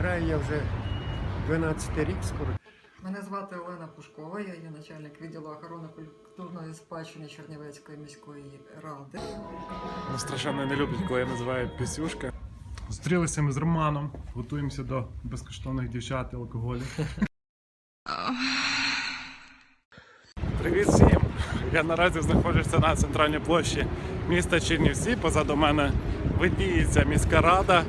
Граю я вже 12 рік скоро. Мене звати Олена Пушкова, я є начальник відділу охорони культурної спадщини Чернівецької міської ради. Ну, страшенно не люблять, коли я називаю пісюшка. Зустрілися ми з Романом, готуємося до безкоштовних дівчат і алкоголю. Привіт всім! Я наразі знаходжуся на центральній площі міста Чернівці. Позаду мене видніється міська рада.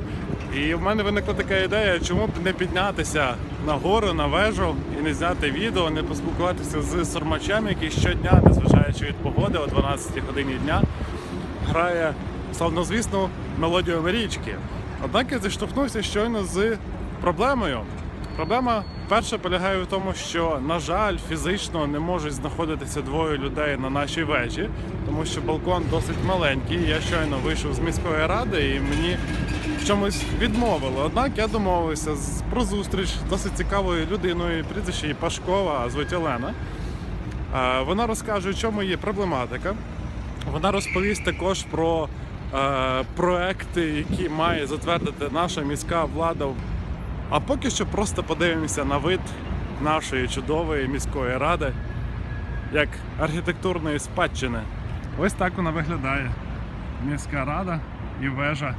І в мене виникла така ідея, чому б не піднятися на гору, на вежу і не зняти відео, не поспілкуватися з сормачем, який щодня, незважаючи від погоди, о 12 годині дня, грає славнозвісну мелодію Марічки. Однак я зіштовхнувся щойно з проблемою. Проблема перша полягає в тому, що, на жаль, фізично не можуть знаходитися двоє людей на нашій вежі, тому що балкон досить маленький. Я щойно вийшов з міської ради і мені в чомусь відмовили. Однак я домовився про зустріч з досить цікавою людиною, прізвище її Пашкова, звуть Олена. Вона розкаже, в чому є проблематика. Вона розповість також про е, проекти, які має затвердити наша міська влада. А поки що просто подивимося на вид нашої чудової міської ради як архітектурної спадщини. Ось так вона виглядає. Міська рада і вежа.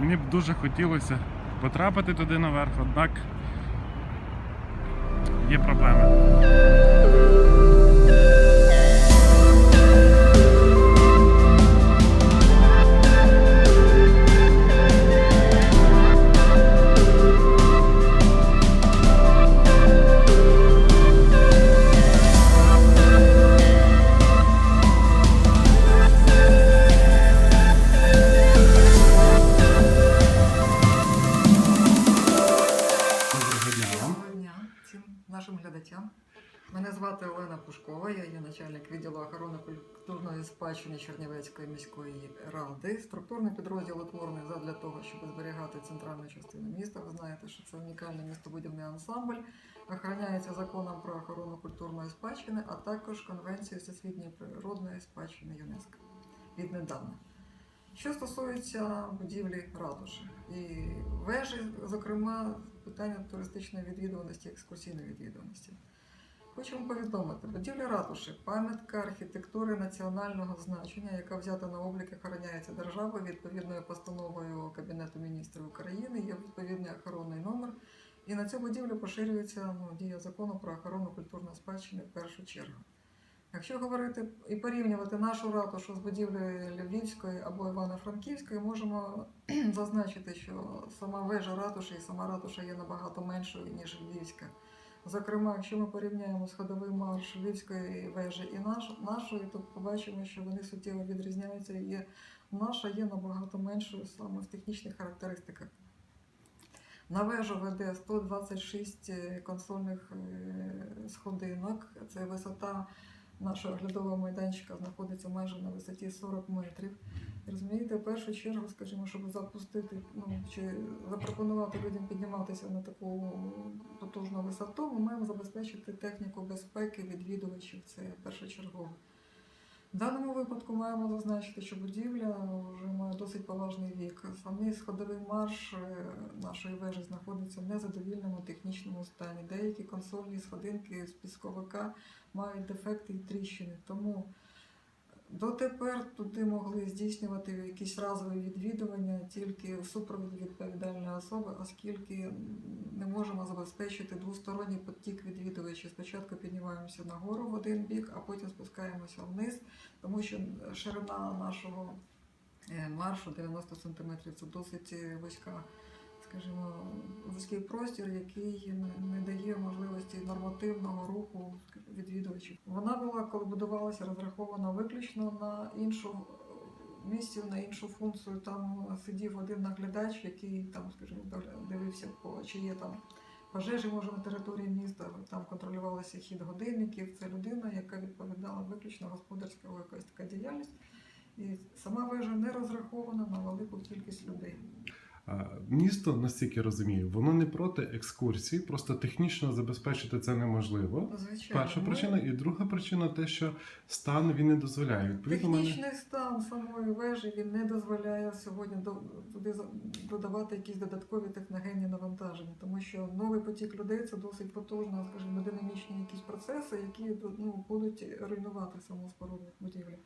Мені б дуже хотілося потрапити туди наверх, однак є проблеми. Щоб зберігати центральну частину міста. Ви знаєте, що це унікальний містобудівний ансамбль, охороняється законом про охорону культурної спадщини, а також Конвенцією Всесвітньої природної спадщини ЮНЕСКО віднедавна. Що стосується будівлі ратуші і вежі, зокрема, питання туристичної відвідуваності, екскурсійної відвідуваності. Хочемо повідомити, будівля ратуші пам'ятка архітектури національного значення, яка взята на облік і охороняється державою відповідною постановою Кабінету міністрів України, є відповідний охоронний номер. І на цю будівлю поширюється ну, дія закону про охорону культурної спадщини в першу чергу. Якщо говорити і порівнювати нашу ратушу з будівлею Львівської або Івано-Франківської, можемо зазначити, що сама вежа ратуші і сама ратуша є набагато меншою, ніж Львівська. Зокрема, якщо ми порівняємо сходовий марш Львівської вежі і наш, нашої, то побачимо, що вони суттєво відрізняються. Є, наша є набагато меншою саме в технічних характеристиках. На вежу веде 126 консольних е, сходинок. Це висота нашого оглядового майданчика знаходиться майже на висоті 40 метрів. Розумієте, в першу чергу, скажімо, щоб запустити ну, чи запропонувати людям підніматися на таку потужну висоту, ми маємо забезпечити техніку безпеки відвідувачів. Це першочергово. В даному випадку маємо зазначити, що будівля вже має досить поважний вік. Самий сходовий марш е, нашої вежі знаходиться в незадовільному технічному стані. Деякі консольні сходинки з пісковика мають дефекти і тріщини. Тому дотепер туди могли здійснювати якісь разові відвідування тільки в супроводі відповідальної особи, оскільки не можемо забезпечити двосторонній потік відвідувачів. Спочатку піднімаємося нагору в один бік, а потім спускаємося вниз, тому що ширина нашого е, маршу 90 см це досить е, вузька. Скажімо, вузький простір, який не- дає можливості нормативного руху відвідувачів. Вона була, коли будувалася, розрахована виключно на іншу е, місці, на іншу функцію. Там сидів один наглядач, який там, скажімо, дивився чи є там пожежі, може, на території міста. Там контролювалося хід годинників. Це людина, яка відповідала виключно господарська якась така діяльність. І сама вежа не розрахована на велику кількість людей. Місто, настільки розумію, воно не проти екскурсій, просто технічно забезпечити це неможливо. Звичайно. Перша причина, і друга причина те, що стан він не дозволяє. Відповідно, мене стан самої вежі він не дозволяє сьогодні туди додавати якісь додаткові техногенні навантаження, тому що новий потік людей це досить потужно, скажімо, динамічні якісь процеси, які ну, будуть руйнувати саму споруду будівлі.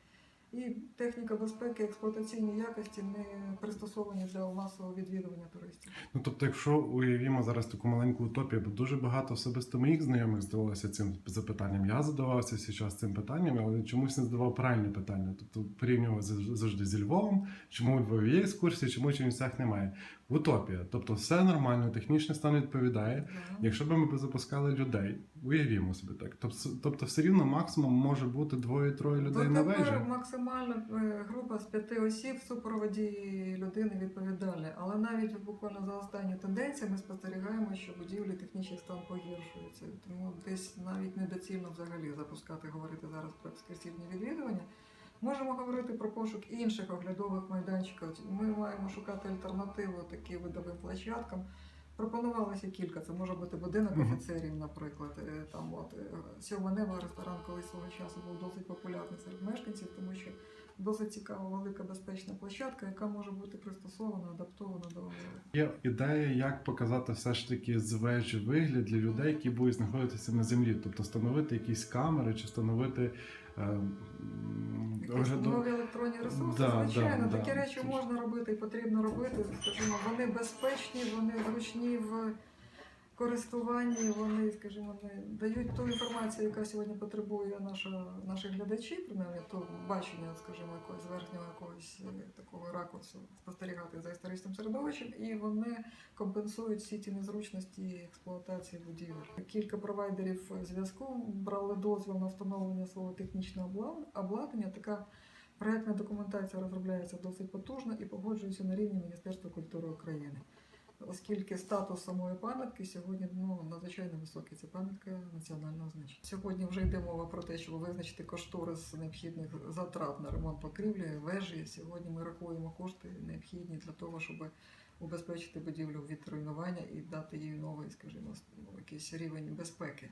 І техніка безпеки, експлуатаційні якості не пристосовані для масового відвідування туристів. Ну, тобто, якщо уявімо зараз таку маленьку утопію, бо дуже багато особисто моїх знайомих здавалося цим запитанням. Я задавався зараз цим питанням, але чомусь не задавав правильне питання. Тобто порівнював зав- завжди зі Львовом, чому у Львові є екскурсії, чому в Чернівцях немає. Утопія. Тобто все нормально, технічний стан відповідає. Да. Якщо б ми запускали людей, уявімо собі так. Тобто, тобто все рівно максимум може бути двоє-троє людей на вежі. Максимальна е, група з п'яти осіб в супроводі людини відповідальної. Але навіть буквально за останні тенденції ми спостерігаємо, що будівлі технічний стан погіршується. Тому десь навіть недоцільно взагалі запускати, говорити зараз про екскурсивні відвідування. Можемо говорити про пошук інших оглядових майданчиків. Ми маємо шукати альтернативу таким видовим площадкам. Пропонувалося кілька. Це може бути будинок офіцерів, наприклад. Е, Там от е, сьома нева ресторан колись свого часу був досить популярний серед мешканців, тому що досить цікава, велика безпечна площадка, яка може бути пристосована, адаптована до Є ідея, як показати все ж таки з вежі вигляд для людей, які будуть знаходитися на землі, тобто встановити якісь камери чи встановити е, якісь огляду- нові електронні ресурси. Да, Звичайно, да, такі да. речі можна робити і потрібно робити. Скажімо, вони безпечні, вони зручні в користуванні, вони, скажімо, не дають ту інформацію, яка сьогодні потребує наша, наші глядачі, принаймні то бачення, скажімо, якогось верхнього якогось е, такого ракурсу спостерігати за історичним середовищем, і вони компенсують всі ті незручності експлуатації будівель. Кілька провайдерів зв'язку брали дозвіл на встановлення свого технічного обла- обладнання. Така проектна документація розробляється досить потужно і погоджується на рівні Міністерства культури України. Оскільки статус самої пам'ятки сьогодні ну, надзвичайно високий, це пам'ятка національного значення. Сьогодні вже йде мова про те, щоб визначити кошторис необхідних затрат на ремонт покрівлі, вежі. Сьогодні ми рахуємо кошти необхідні для того, щоб убезпечити будівлю від руйнування і дати їй новий, скажімо, якийсь рівень безпеки.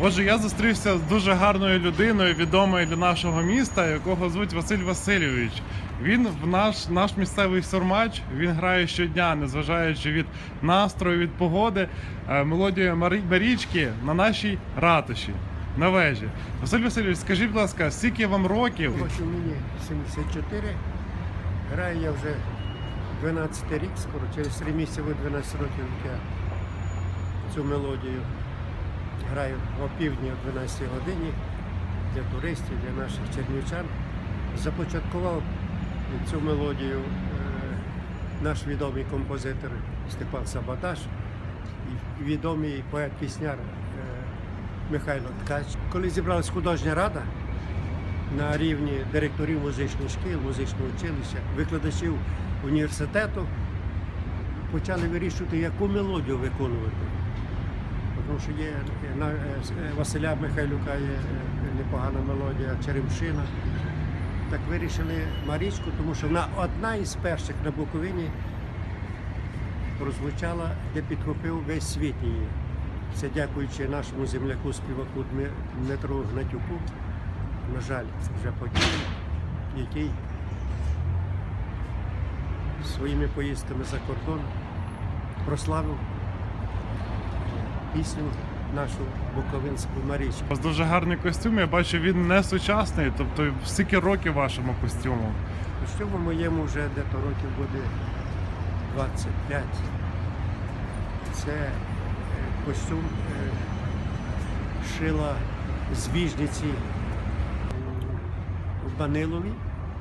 Отже, я зустрівся з дуже гарною людиною, відомою для нашого міста, якого звуть Василь Васильович. Він в наш, наш місцевий сурмач. Він грає щодня, незважаючи від настрою, від погоди, е, мелодію Марічки на нашій ратуші. На вежі. Василь Васильович, скажіть, будь ласка, скільки вам років? Років мені 74. Граю я вже 12 рік, скоро через 3 місяці буде 12 років я цю мелодію граю о півдні о 12 годині для туристів, для наших чернівчан. Започаткував цю мелодію е, наш відомий композитор Степан Сабаташ і відомий поет-пісняр е, Михайло Ткач. Коли зібралась художня рада, на рівні директорів музичних шкіл, музичного училища, викладачів університету почали вирішувати, яку мелодію виконувати. Тому що є е, на е, е, Василя Михайлюка є непогана мелодія Черемшина. Так вирішили Марічку, тому що вона одна із перших на Буковині прозвучала, де підхопив весь світ її. Це дякуючи нашому земляку співаку Дмитру Гнатюку на жаль, вже покійний, який своїми поїздками за кордон прославив пісню нашу Буковинську Марічку. У вас дуже гарний костюм. Я бачу, він не сучасний. Тобто, скільки років вашому костюму? Костюму моєму вже дето років буде 25. Це е, костюм е, шила з віжниці в Банилові.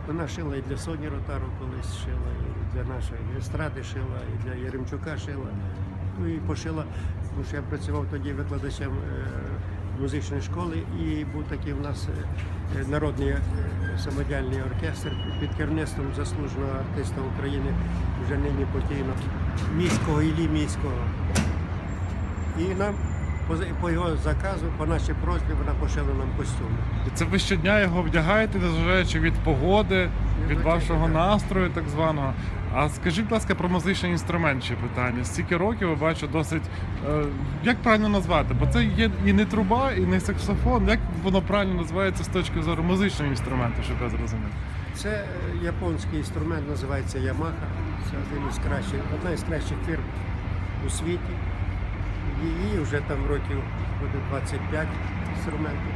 Вона шила і для Соні Ротару колись шила, і для нашої естради шила, і для Яремчука шила. Ну і пошила, тому що я працював тоді викладачем е, музичної школи, і був такий в нас е, е, народний самодіальний оркестр під керівництвом заслуженого артиста України, вже нині покійно, міського Іллі міського. І нам по, по його заказу, по нашій просьбі, вона пошила нам костюми. І це ви щодня його вдягаєте, незважаючи від погоди, від вашого так. настрою, так званого. А скажіть, будь ласка, про музичний інструмент ще питання. Стільки років я бачу досить. Е, як правильно назвати? Бо це є і не труба, і не саксофон. Як воно правильно називається з точки зору музичного інструменту, щоб я зрозумів? Це е, японський інструмент, називається Yamaha. Це один із кращих, одна із кращих фірм у світі. Її вже там років буде 25 інструментів.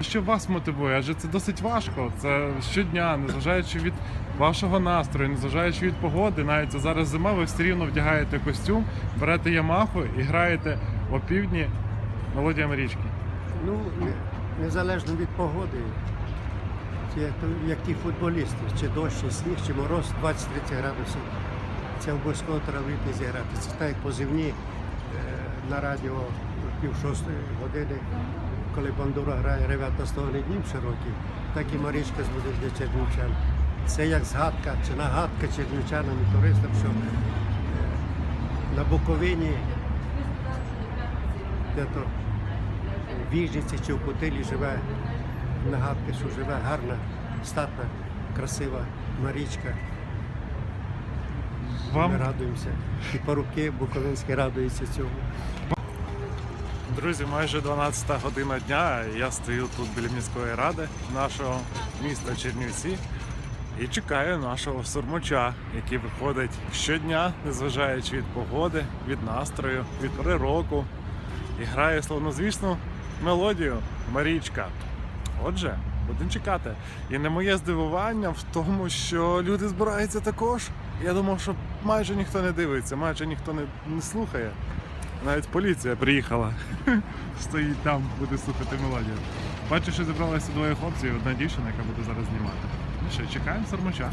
Що вас мотивує? Адже це досить важко. Це щодня, незважаючи від вашого настрою, незважаючи від погоди, навіть це зараз зима, ви все рівно вдягаєте костюм, берете ямаху і граєте опівдні мелодіями річки. Ну, незалежно від погоди, як, як ті футболісти, чи дощ, чи сніг, чи мороз 20-30 градусів. Це обов'язково треба вийти зіграти. Це так як позивні е, на радіо пів шостої години, коли бандура грає ребята стогне днів широкий, так і Марічка зводить для чернівчан. Це як згадка чи нагадка чернівчанам і туристам, що е, на Буковині де-то в Віжниці чи в Путилі живе нагадка, що живе гарна, статна, красива Марічка. Ми Вам, радуємося. І парубки буковинські радуються цьому. друзі, майже 12 година дня. Я стою тут біля міської ради нашого міста Чернівці і чекаю нашого сурмача, який виходить щодня, незважаючи від погоди, від настрою, від пори року, і грає славнозвісну мелодію Марічка. Отже, будемо чекати. І не моє здивування в тому, що люди збираються також. Я думав, що майже ніхто не дивиться, майже ніхто не, не слухає. Навіть поліція приїхала. Стоїть там, буде слухати мелодію. Бачу, що зібралися двоє хлопців і одна дівчина, яка буде зараз знімати. Ну що, чекаємо сармача.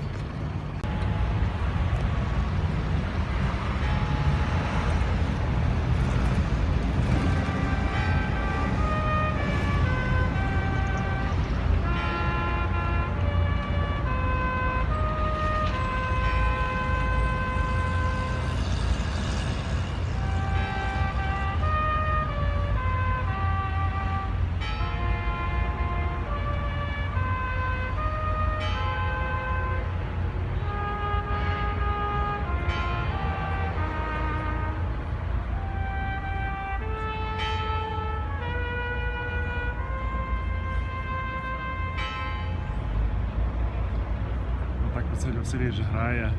Васильович грає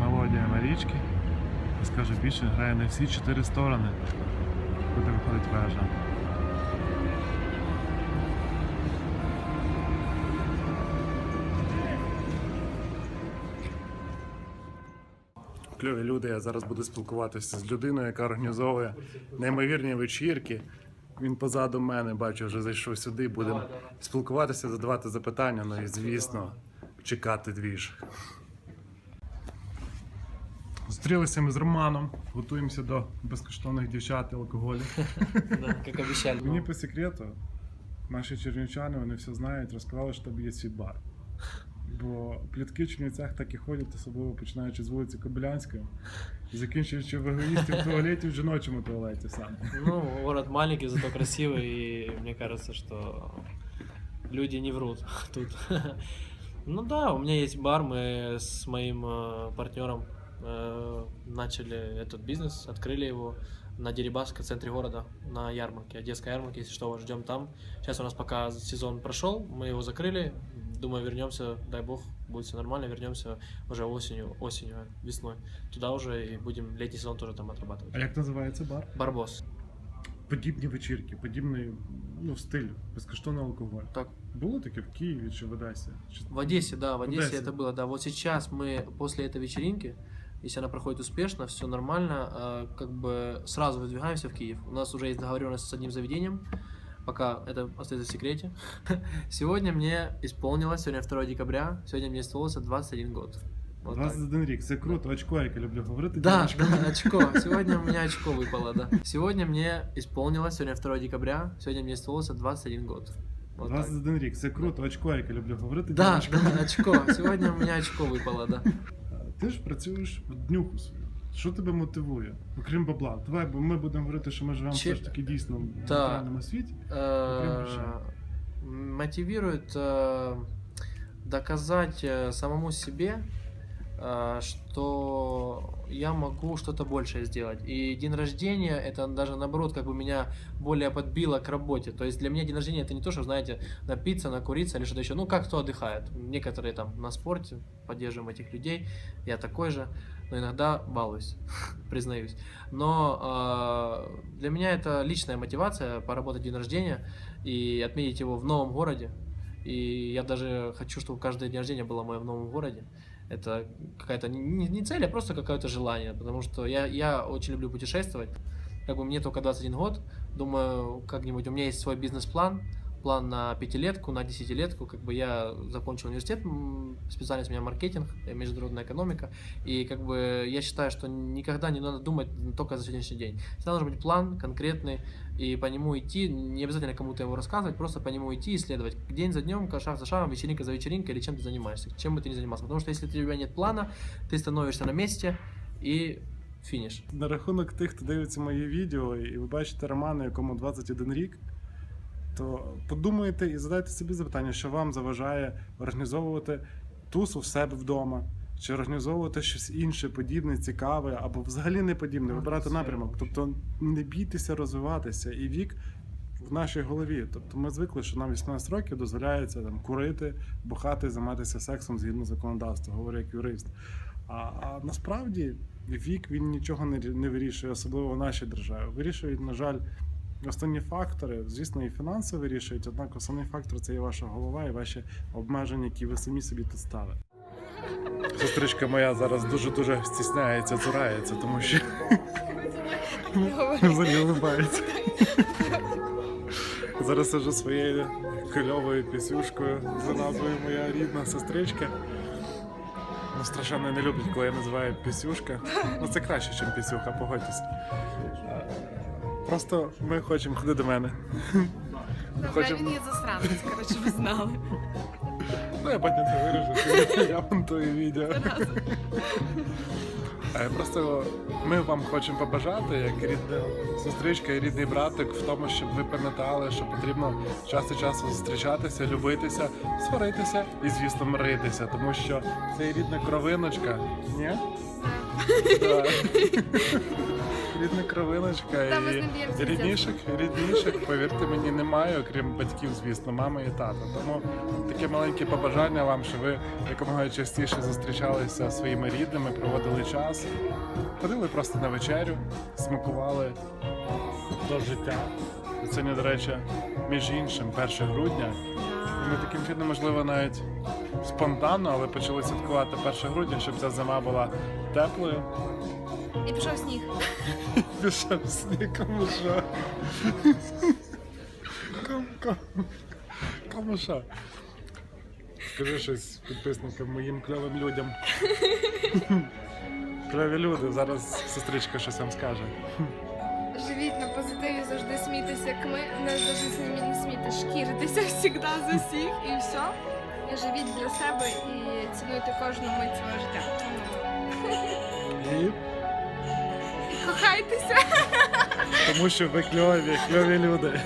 мелодія Марічки. Я скажу більше, грає на всі чотири сторони, куди виходить вежа. Кльові люди, я зараз буду спілкуватися з людиною, яка організовує неймовірні вечірки. Він позаду мене, бачу, вже зайшов сюди. Будемо спілкуватися, задавати запитання, ну і звісно, чекати двіж. Зустрілися ми з Романом, готуємося до безкоштовних дівчат і алкоголю. Мені по секрету, наші чернівчани, вони все знають, розказали, що там є свій бар. Бо плітки в Чернівцях так і ходять, особливо починаючи з вулиці Кобилянської, і закінчуючи в егоїсті в туалеті, в жіночому туалеті саме. Ну, город маленький, зато красивый, и мне кажется, что люди не врут тут. Ну да, у меня есть бар, мы с моим э, партнером э, начали этот бизнес, открыли его на Дерибаске, в центре города, на ярмарке, Одесской ярмарке, если что, ждем там. Сейчас у нас пока сезон прошел, мы его закрыли, думаю, вернемся, дай бог, будет все нормально, вернемся уже осенью, осенью, весной. Туда уже и будем летний сезон тоже там отрабатывать. А як називається бар? Барбос Подібні вечірки, подібний ну, стиль, безкоштовний алкоголь. Так. Було таке в Києві чи в Одесі? Чи... В Одессе, да, в Одессе Одессе. это было, да. Вот сейчас мы после этой вечеринки, если она проходит успешно, все нормально, э, как бы сразу выдвигаемся в Киев. У нас уже есть договоренность с одним заведением, пока это остается в секрете. Сегодня мне исполнилось, сегодня 2 декабря, сегодня мне исполнился 21 год. Вот так. 21 рік, це круто, очко, яке люблю говорити. Да, дівчинка. да, очко. Сегодня у меня очко выпало, да. Сегодня мне исполнилось, сегодня 2 декабря, сегодня мне исполнился 21 год. Вот так. 21 рік, це круто, очко, яке люблю говорити. Да, дівчинка. да, очко. Сегодня у меня очко выпало, да. Ти ж працюєш в днюху свою. Що тебе мотивує? Окрім бабла. Давай, бо ми будемо говорити, що ми живемо Чи- все ж таки дійсно в Да. реальному світі. Э, причин? мотивирует э, доказать э, самому себе, э, что я могу что-то большее сделать. И день рождения это даже наоборот как бы меня более подбило к работе. То есть для меня день рождения это не то, что, знаете, напиться, накуриться или что-то еще. Ну, как кто отдыхает. Некоторые там на спорте, поддерживаем этих людей. Я такой же, но иногда балуюсь, признаюсь. Но э, для меня это личная мотивация поработать день рождения и отметить его в новом городе. И я даже хочу, чтобы каждое день рождения было мое в новом городе. Это какая-то не, не цель, а просто какое-то желание, потому что я, я очень люблю путешествовать. Как бы мне только 21 год, думаю, как-нибудь у меня есть свой бизнес-план, план на пятилетку, на десятилетку, как бы я закончил университет, м, специальность у меня маркетинг, э, международная экономика, и как бы я считаю, что никогда не надо думать только за сегодняшний день. Всегда должен быть план конкретный, и по нему идти, не обязательно кому-то его рассказывать, просто по нему идти, исследовать день за днем, шаг за шагом, вечеринка за вечеринкой, или чем ты занимаешься, чем бы ты ни занимался. Потому что если у тебя нет плана, ты становишься на месте и финиш. На рахунок тих, хто дивиться мої відео, і ви бачите Романа, якому 21 рік, То подумайте і задайте собі запитання, що вам заважає організовувати тусу в себе вдома, чи організовувати щось інше, подібне, цікаве, або взагалі не подібне, вибирати напрямок. Тобто не бійтеся розвиватися. І вік в нашій голові. Тобто ми звикли, що нам 18 років дозволяється там курити, бухати, займатися сексом згідно законодавства, говорю як юрист. А, а насправді вік він нічого не, не вирішує, особливо в нашій державі. Вирішують, на жаль, основні фактори. Звісно, і фінанси вирішують, однак основний фактор це є ваша голова і ваші обмеження, які ви самі собі тут ставите. Сестричка моя зараз дуже-дуже стісняється, цурається, тому що улибається. Зараз сижу своєю кольовою пісюшкою за назвою моя рідна сестричка. Ну, страшенно не люблять, коли я називаю пісюшка. Ну це краще, ніж пісюха, погодьтесь. Просто ми хочемо ходи до мене. Хочемо- він є засранець, коротше, ви знали. Ну, я потім це виріжу, я монтую відео. Е, Просто ми вам хочемо побажати, як рідна сестричка і рідний братик, в тому, щоб ви пам'ятали, що потрібно час від часу зустрічатися, любитися, сваритися і, звісно, миритися, тому що це рідна кровиночка. Ні? Так. Рідна кровиночка Та ми з і ним б'ємося рідніших, рідніших, повірте мені, немає, окрім батьків, звісно, мами і тата. Тому таке маленьке побажання вам, щоб ви якомога частіше зустрічалися зі своїми рідними, проводили час, ходили просто на вечерю, смакували до життя. І Сьогодні, до речі, між іншим, 1 грудня. І ми таким чином, можливо, навіть спонтанно, але почали святкувати 1 грудня, щоб ця зима була теплою. І пішов сніг. Пішов сніг, що. Кому, кому, кому. Скажи щось підписникам, моїм кльовим людям. Кльові люди, зараз сестричка щось вам скаже. Живіть на позитиві, завжди смійтеся, як ми. Не завжди не, не смійте, шкіритеся завжди з усіх і все. І живіть для себе і цінуйте кожну мить свого життя. І І тому що ви кльові, кльові люди.